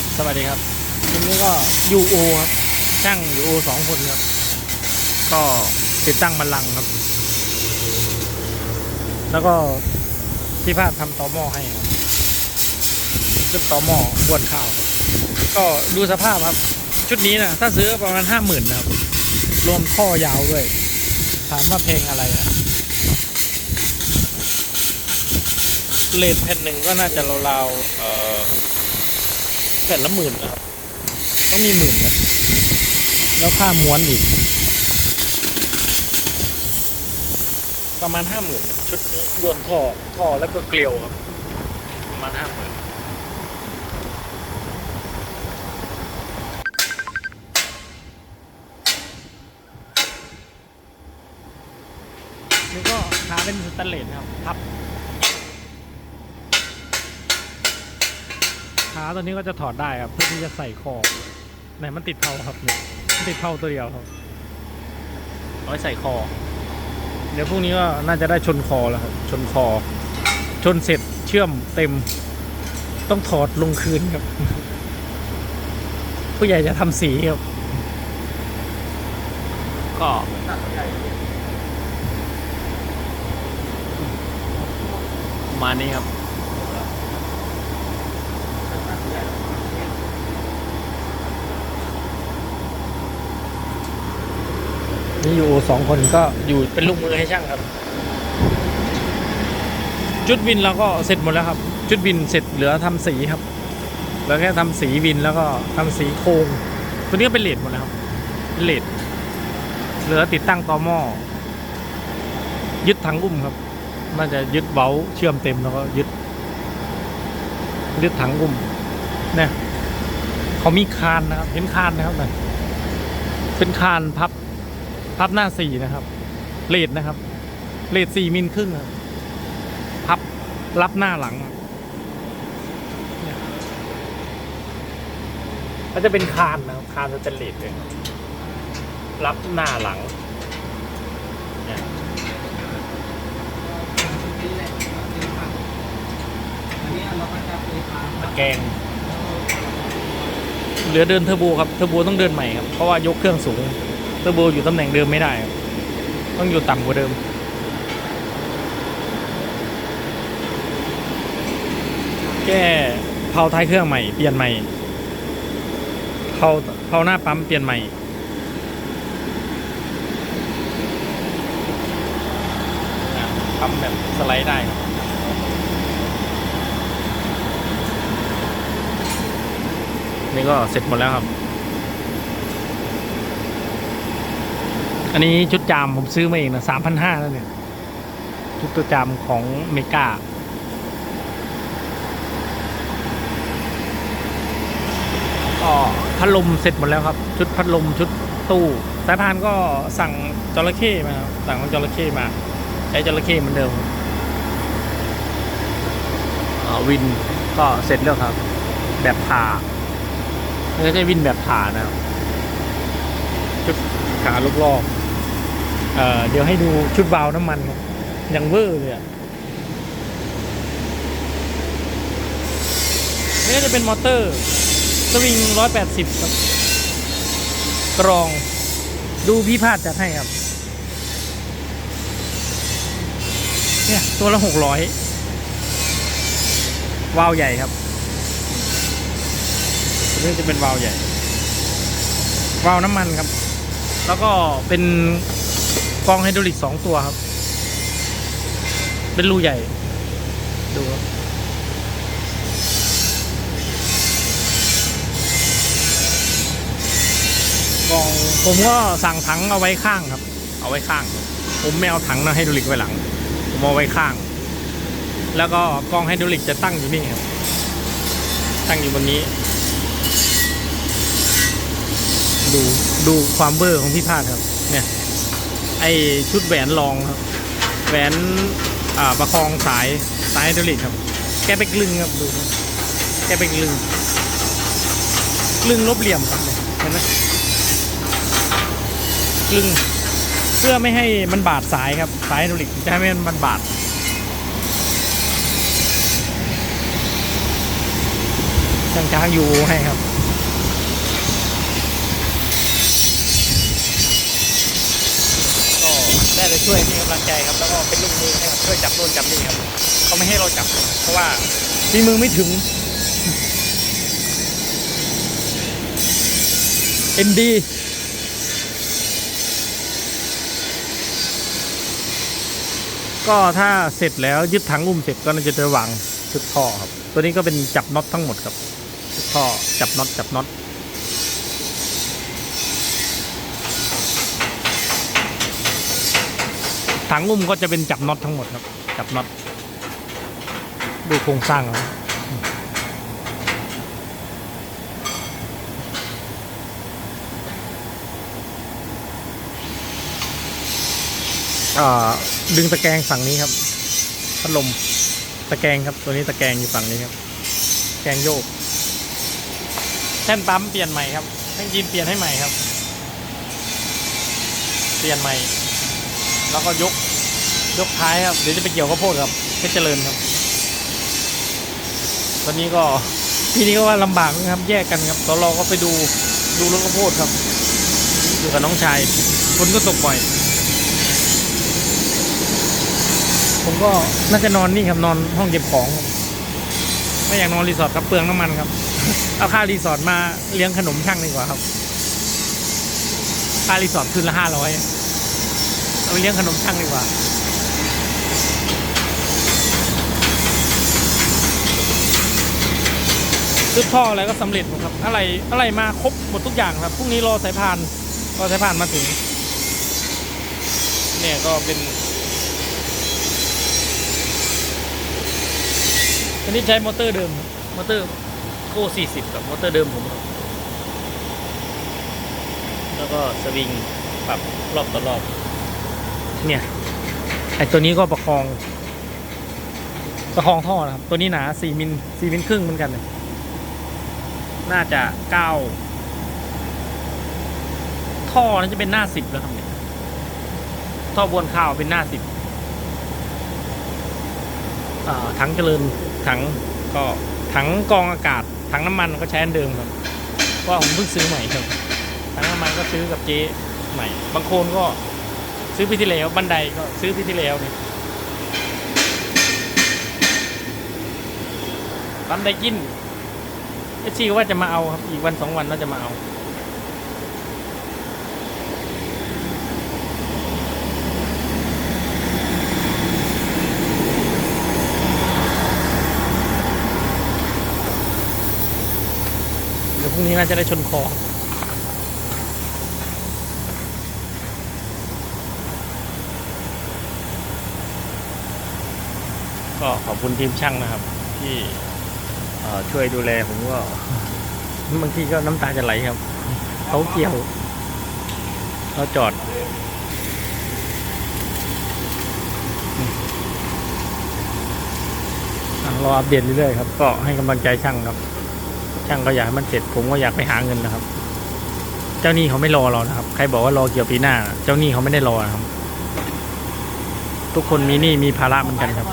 ครับ สวัสดีครับทีนี้ก็ยูโอครับช่างยูโอสองคนครับ ก็ติดตั้งบันลังก์ครับ แล้วก็พี่ภาพทำตอหม้อให้ครับซึ่งตอหม้อบวนข้าวครับ ก็ดูสภาพครับ ชุดนี้นะถ้าซื้อประมาณห้าหมื่นนะครับ รวมท่อยาวด้วย ถามว่าเพลงอะไรนะเลทแผ่นหนึ่งก็น่าจะราวๆเอ่อแผ่นละหมื่นนะครับต้องมีหมื่นนะแล้วค่าม้วนอีก ประมาณห้าหมื่นชุดนี้รวมท่อท่อแล้วก็เกลียวครับ ประมาณห้าหมื่นนี่ก็ขาเป็นสแตนเลสนครับพับาตัวนี้ก็จะถอดได้ครับเพื่อที่จะใส่คอไหนมันติดเผาครับเนี่ยมันติดเผาตัวเดียวครับเอาไว้ใส่คอ เดี๋ยวพรุ่งนี้ก็น่าจะได้ชนคอแล้วครับชนคอ ชนเสร็จเชื่อมเต็ม ต้องถอดลงคืนครับ ผู้ใหญ่จะทำสีครับก็ประมาณนี้ครับ นี่อยู่สองคนก็อยู่เป็นลูกมือให้ช่างครับ จุดวินเราก็เสร็จหมดแล้วครับ จุดวินเสร็จเหลือทำสีครับเหลือแค่ทำสีวินแล้วก็ทำสีโครงตัวนี้ก็เป็นเลดหมดแล้วครับเป็นเลดเหลือติดตั้งตอหม้อยึดถังอุ้มครับ น่าจะยึดเบ้าเชื่อมเต็มแล้วก็ยึด ยึดถังอุ้มเนี่ยเขามีคานนะครับ เห็นคานนะครับนะเป็นคานพับ พับหน้าสี่นะครับเลดนะครับเลดสี่มิลครึ่งครับพับรับหน้าหลังอะเนี่ยก็จะเป็นคานนะครับคานสแตนเลสเลยครับรับหน้าหลังเนี่ยตะแกรงเหลือเดินเทอร์โบครับเทอร์โบต้องเดินใหม่ครับ เพราะว่ายกเครื่องสูง เทอร์โบอยู่ตำแหน่งเดิมไม่ได้ ต้องอยู่ต่ำกว่าเดิม แก้เผาท้ายเครื่องใหม่เปลี่ยนใหม่เผาเผาหน้าปั๊มเปลี่ยนใหม่อะปั๊มแบบสไลด์ได้ครับนี่ก็เสร็จหมดแล้วครับ อันนี้ชุดจามผมซื้อมาเองนะสามพันห้าแล้วเนี่ย ชุดตัวจามของเมกาก็พัดลมเสร็จหมดแล้วครับ ชุดพัดลมชุดตู้สายพานก็สั่งจระเข้มาสั่งของจระเข้มา ใช้จระเข้เหมือนเดิมอ่าวินก็เสร็จแล้วครับ แบบผ่าไม่ใช่วินแบบผ่านะครับชุดขาลูกลอก เเดี๋ยวให้ดูชุดวาล์วน้ำมันครับยังเวอร์เลยอะนี่ก็จะเป็นมอเตอร์ สวิง 180 ครับกรองดูพี่พาดจัดให้ครับ เนี่ย ตัวละ 600 วาล์วใหญ่ครับนี้จะเป็นวาล์วใหญ่ วาล์วน้ำมันครับ แล้วก็เป็น กรองไฮดรอลิกสองตัวครับ เป็นรูใหญ่ ดูครับกรองผมก็สั่งถังเอาไว้ข้างครับ เอาไว้ข้าง ผมไม่เอาถังนะไฮดรอลิกไว้หลัง ผมเอาไว้ข้าง แล้วก็กรองไฮดรอลิกจะตั้งอยู่นี่ครับตั้งอยู่บนนี้ ดูดูความเบอร์ของพี่พาดครับ เนี่ย ไอชุดแหวนรองครับแหวนอ่าประคองสายสายไฮดรอลิกครับ แกไปกลึงครับดูแกไปกลึงกลึงลบเหลี่ยมครับเห็นไหมกลึงเพื่อไม่ให้มันบาดสายครับสายไฮดรอลิกจะให้ไม่ให้มันบาดช่างช้างอยู่ให้ครับ ก็ได้ไป ช่วยให้กำลังใจครับ แล้วก็เป็นลูกมือให้ครับช่วยจับโน่นจับนี่ครับเขาไม่ให้เราจับ เพราะว่าฝีมือไม่ถึง MD ก็ถ้าเสร็จแล้วยึดถังอุ้มเสร็จก็น่าจะไปวางชุดท่อครับ ตัวนี้ก็เป็นจับน็อตทั้งหมดครับชุดท่อจับน็อตจับน็อต ถังอุ้มก็จะเป็นจับน็อตทั้งหมดครับ จับน็อตดูโครงสร้างครับอ่าดึงตะแกรงฝั่งนี้ครับพัดลมตะแกรงครับ ตัวนี้ตะแกรงอยู่ฝั่งนี้ครับตะแกรงโยกแท่นปั๊มเปลี่ยนใหม่ครับแท่นยีนเปลี่ยนให้ใหม่ครับ เปลี่ยนใหม่ แล้วก็ยกยกท้ายครับ เดี๋ยวจะไปเกี่ยวข้าวโพดครับเพชรเจริญครับ ตอนนี้ก็พี่นี้ก็ว่าลำบากนะครับ แยกกันครับตอนเราก็ไปดูดูรถข้าวโพดครับอยู่กับน้องชายฝนก็ตกบ่อย ผมก็น่าจะนอนนี่ครับนอนห้องเก็บของ ไม่อยากนอนรีสอร์ทครับเปลืองน้ำมันครับ เอาค่ารีสอร์ทมาเลี้ยงขนมช่างดีกว่าครับ ค่ารีสอร์ทคืนละห้าร้อย เอาไปเลี้ยงขนมช่างดีกว่าซื้อท่ออะไรก็สำเร็จหมดครับ อะไรอะไรมาครบหมดทุกอย่างครับพรุ่งนี้รอสายพานรอสายพานมาถึง เนี่ยก็เป็นอันนี้ใช้มอเตอร์เดิม มอเตอร์โก้40กับมอเตอร์เดิมผมครับแล้วก็สวิงปรับรอบต่อรอบ เนี่ยไอตัวนี้ก็ประคอง ประคองท่อนะครับ ตัวนี้หนา4มิล4มิลครึ่งเหมือนกันเลยน่าจะ9ท่อนั้นจะเป็นหน้า10แล้วครับเนี่ยท่อบวนข้าวเป็นหน้า10อ่าถังเจริญถังก็ถังกองอากาศถังน้ำมันก็ใช้อันเดิมครับเพราะว่าผมเพิ่งซื้อใหม่ครับถังน้ำมันก็ซื้อกับเจ๊ใหม่ บางคนก็ ซื้อปีที่แล้วบันไดก็ซื้อปีที่แล้วนี่บันไดกินเอชีก็ว่าจะมาเอาครับอีกวันสองวันน่าจะมาเอาเดี๋ยวพรุ่งนี้น่าจะได้ชนคอ ก็ขอบคุณทีมช่างนะครับ ที่ช่วยดูแลผมก็บางทีก็น้ำตาจะไหลครับเขาเกี่ยวเขาจอดรออัปเดตเรื่อยๆครับ ก็ให้กำลังใจช่างครับ ช่างก็อยากให้มันเสร็จ ผมก็อยากไปหาเงินนะครับ เจ้าหนี้เขาไม่รอเรานะครับ ใครบอกว่ารอเกี่ยวปีหน้า เจ้าหนี้เขาไม่ได้รอนะครับ ทุกคนมีหนี้มีภาระเหมือนกันครับ